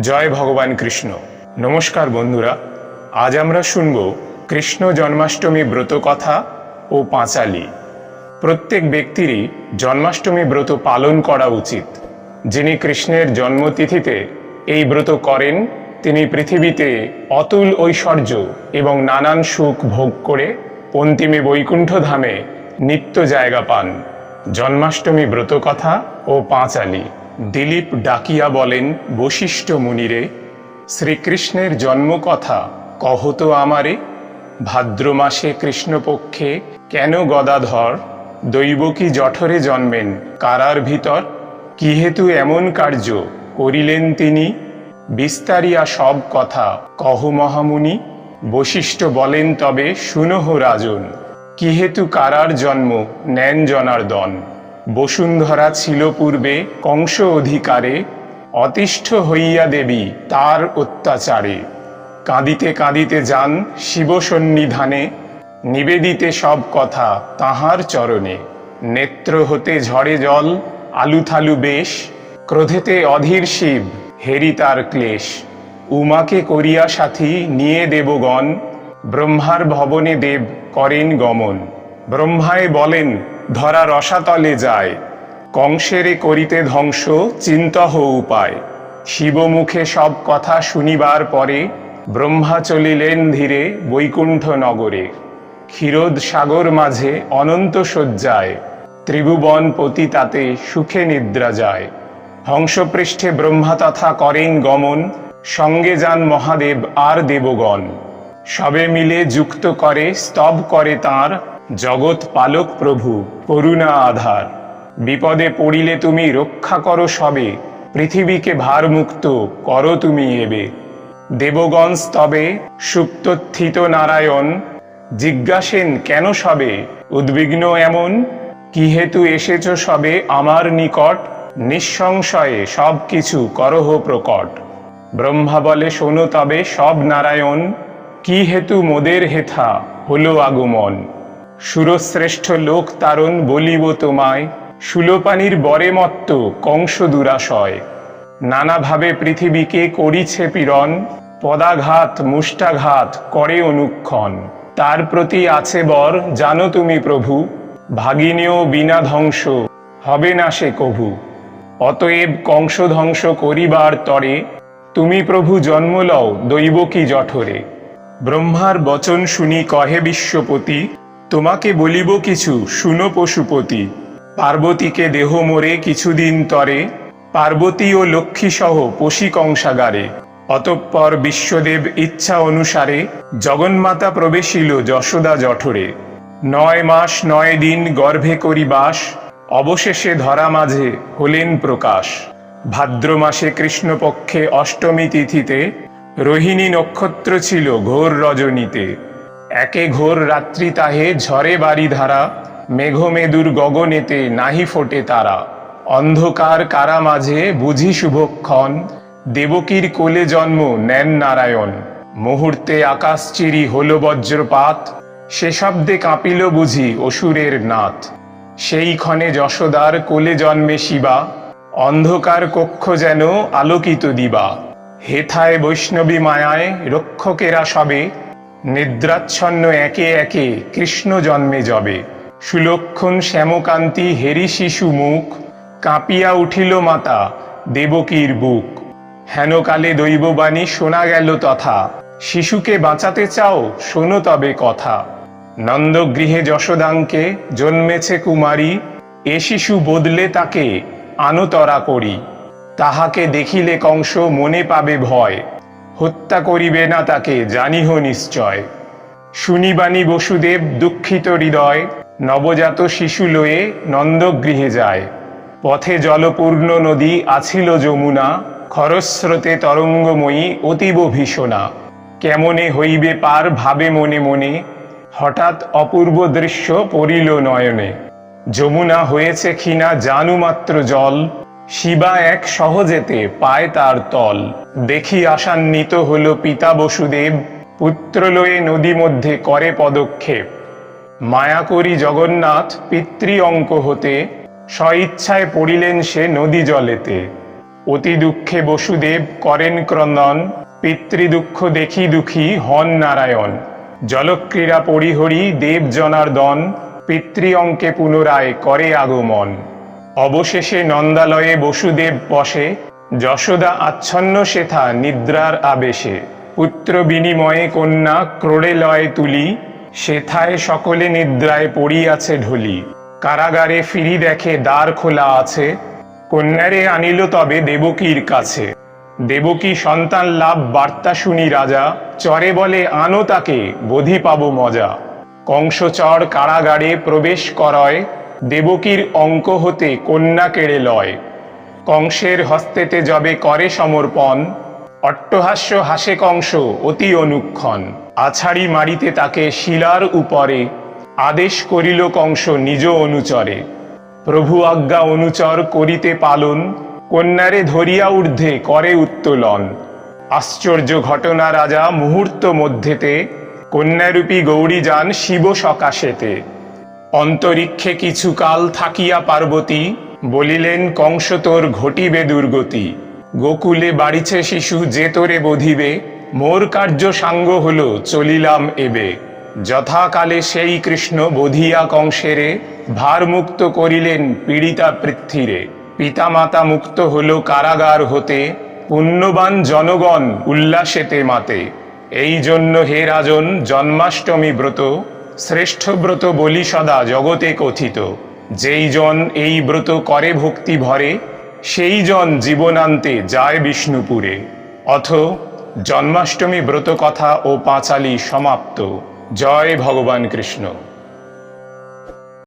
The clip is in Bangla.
জয় ভগবান কৃষ্ণ। নমস্কার বন্ধুরা, আজ আমরা শুনব কৃষ্ণ জন্মাষ্টমী ব্রত কথা ও পাঁচালি। প্রত্যেক ব্যক্তিরই জন্মাষ্টমী ব্রত পালন করা উচিত। যিনি কৃষ্ণের জন্মতিথিতে এই ব্রত করেন, তিনি পৃথিবীতে অতুল ঐশ্বর্য এবং নানান সুখ ভোগ করে অন্তিমে বৈকুণ্ঠ ধামে নিত্য জায়গা পান। জন্মাষ্টমী ব্রত কথা ও পাঁচালি। দিলীপ ডাকিয়া বলেন, বশিষ্ঠ মুনিরে, শ্রীকৃষ্ণের জন্মকথা কহত আমারে, ভাদ্র মাসে কৃষ্ণপক্ষে কেন গদাধর দৈবকী জঠরে জন্মেন, কারার ভিতর, কি হেতু এমন কার্য করিলেন তিনি? বিস্তারিয়া সব কথা কহ মহামুনি, বশিষ্ঠ বলেন তবে শুনহ রাজন, কি হেতু কারার জন্ম নেন জনার্দন? বসুন্ধরা ছিল পূর্বে কংস অধিকারে, অতিষ্ঠ হইয়া দেবী তার অত্যাচারে। কাঁদিতে কাঁদিতে যান শিবসন্নিধানে, নিবেদিতে সব কথা তাহার চরণে। নেত্র হতে ঝরে জল, আলুথালু বেশ, ক্রোধেতে অধীর শিব, হেরি তার ক্লেশ। উমাকে করিয়া সাথী নিয়ে দেবগণ, ব্রহ্মার ভবনে দেব করেন গমন। ব্রহ্মায় বলেন, ধরা রসাতলে যায়। কংসেরে করিতে ধ্বংস, চিন্তহ উপায়। শিবমুখে সব কথা শুনিবার পরে, ব্রহ্মা চলিলেন ধীরে বৈকুণ্ঠ নগরে ক্ষীরোদ সাগর মাঝে অনন্ত শয্যায়। ত্রিভুবন পতি তাতে সুখে নিদ্রা যায়। হংসপৃষ্ঠে ব্রহ্মা তথা করেন গমন, সঙ্গে যান মহাদেব আর দেবগণ। সবে মিলে যুক্ত করে, স্তব করে তার জগৎ পালক প্রভু, করুণা আধার। বিপদে পড়িলে তুমি রক্ষা করো সবে, পৃথিবীকে ভারমুক্ত করো তুমি এবে। দেবগণ স্তবে সুপ্তথিত নারায়ণ, জিজ্ঞাসেন, কেন সবে? উদ্বিগ্ন এমন? কি হেতু এসেছ সবে আমার নিকট? নিঃসংশয়ে সব কিছু করহ প্রকট। ব্রহ্মা বলে, শোনো তবে সব নারায়ণ, কি হেতু মোদের হেথা হলো আগমন? সুরশ্রেষ্ঠ লোক তারণ বলিব তোমায়, সুলোপানির বরে মত্ত কংস দুরাশয়। নানাভাবে পৃথিবীকে করিছে পীড়ন, পদাঘাত, মুষ্টাঘাত করে অনুক্ষণ। তার প্রতি আছে বর, জানো তুমি প্রভু, ভাগিনেও বিনা ধ্বংস, হবে না সে কভু। অতএব কংস ধ্বংস করিবার তরে, তুমি প্রভু জন্ম লও দৈব কি জঠরে। ব্রহ্মার বচন শুনি কহে বিশ্বপতি তোমাকে বলিব কিছু, শুনো পশুপতি। পার্বতীকে দেহ মোরে কিছুদিন তরে, পার্বতী ও লক্ষ্মী সহ পশি কংসাগারে। অতঃপর বিশ্বদেব ইচ্ছা অনুসারে জগন্মাতা প্রবেশিল যশোদা জঠরে। নয় মাস নয় দিন গর্ভে করি বাস, অবশেষে ধরা মাঝে হলেন প্রকাশ। ভাদ্র মাসে কৃষ্ণপক্ষে অষ্টমী তিথিতে, রোহিণী নক্ষত্র ছিল ঘোর রজনীতে। একে ঘোর রাত্রি তাহে ঝরে বাড়ি ধারা, মেঘমেদুর গগনেতে নাহি ফোটে তারা। অন্ধকার কারা মাঝে বুঝি শুভক্ষণ, দেবকীর কোলে জন্ম নেন নারায়ণ। মুহূর্তে আকাশ চিরি হল বজ্রপাত, সে শব্দে কাঁপিল বুঝি অসুরের নাথ সেই ক্ষণে যশোদার কোলে জন্মে শিবা, অন্ধকার কক্ষ যেন আলোকিত দিবা। হেথায় বৈষ্ণবী মায়ায় রক্ষকেরা সবে নিদ্রাচ্ছন্ন একে একে কৃষ্ণ জন্মে যবে সুলক্ষণ শ্যামকান্তি হেরি শিশু মুখ, কাঁপিয়া উঠিল মাতা দেবকীর বুক। হেনকালে দৈববাণী শোনা গেল তথা, শিশুকে বাঁচাতে চাও শোনো তবে কথা। নন্দগৃহে যশোদাঙ্কে জন্মেছে কুমারী, এ শিশু বদলে তাকে আনতরা করি। তাহাকে দেখিলে কংস মনে পাবে ভয়। হত্যা করিবে না তাকে, জানিহ নিশ্চয়। শুনিবাণী বসুদেব দুঃখিত হৃদয়, নবজাত শিশু লয়ে নন্দগৃহে যায়। পথে জলপূর্ণ নদী আছিল যমুনা, খরস্রোতে তরঙ্গময়ী অতীব ভীষণা। কেমনে হইবে পার ভাবে মনে মনে, হঠাৎ অপূর্ব দৃশ্য পড়িল নয়নে। যমুনা হয়েছে ক্ষীণা জানুমাত্র জল শিবা এক সহজেতে পায় তার তল। দেখি আশান্বিত হল পিতা বসুদেব, পুত্রলয়ে নদী মধ্যে করে পদক্ষেপ। মায়া করি জগন্নাথ, পিতৃ অঙ্ক হতে, স্বইচ্ছায় পড়িলেন সে নদী জলেতে। অতি দুঃখে বসুদেব করেন ক্রন্দন পিতৃদুঃখ দেখি দুঃখী হন নারায়ণ। জলক্রীড়া পরিহরি দেব জনার্দন, পিতৃ অঙ্কে পুনরায় করে আগমন। অবশেষে নন্দালয়ে বসুদেব বসে, যশোদা আচ্ছন্ন শেথা নিদ্রার আবেশে, পুত্র বিনিময়ে কন্যা ক্রোড়ে লয়ে তুলি সেথায় সকলে নিদ্রায় পড়িয়াছে ঢলি, কারাগারে ফিরি দেখে দ্বার খোলা আছে, কন্যারে আনিল তবে দেবকীর কাছে। দেবকী সন্তান লাভ বার্তা শুনি রাজা, চরে বলে, আনো তাকে, বোধি পাবো মজা। কংসচর কারাগারে প্রবেশ করয় দেবকীর অঙ্ক হতে কন্যা কেড়ে লয়। কংসের হস্তেতে যবে করে সমর্পণ, অট্টহাস্য হাসে কংস অতি অনুক্ষণ। আছাড়ি মারিতে তাকে শিলার উপরে, আদেশ করিল কংস নিজ অনুচরে। প্রভু আজ্ঞা অনুচর করিতে পালন, কন্যারে ধরিয়া ঊর্ধ্বে করে উত্তোলন। আশ্চর্য ঘটনা রাজা মুহূর্ত মধ্যেতে, কন্যারূপী গৌরী যান শিব সকাশেতে। অন্তরিক্ষে কিছুকাল থাকিয়া পার্বতী, বলিলেন, কংস তোর ঘটিবে দুর্গতি। গোকুলে বাড়িছে শিশু যে তোরে বধিবে, মোর কার্য সাঙ্গ হলো, চলিলাম এবে। যথাকালে সেই কৃষ্ণ বধিয়া কংসেরে ভারমুক্ত করিলেন পীড়িতা পৃথ্বীরে। পিতামাতা মুক্ত হলো কারাগার হতে, পুণ্যবান জনগণ উল্লাসেতে মাতে। এই জন্য হে রাজন, জন্মাষ্টমী ব্রত শ্রেষ্ঠ ব্রত বলি সদা জগতে কথিত। যেই জন এই ব্রত করে ভক্তি ভরে, সেই জন জীবনান্তে যায় বিষ্ণুপুরে। অথ জন্মাষ্টমী ব্রত কথা ও পাঁচালি সমাপ্ত। জয় ভগবান কৃষ্ণ।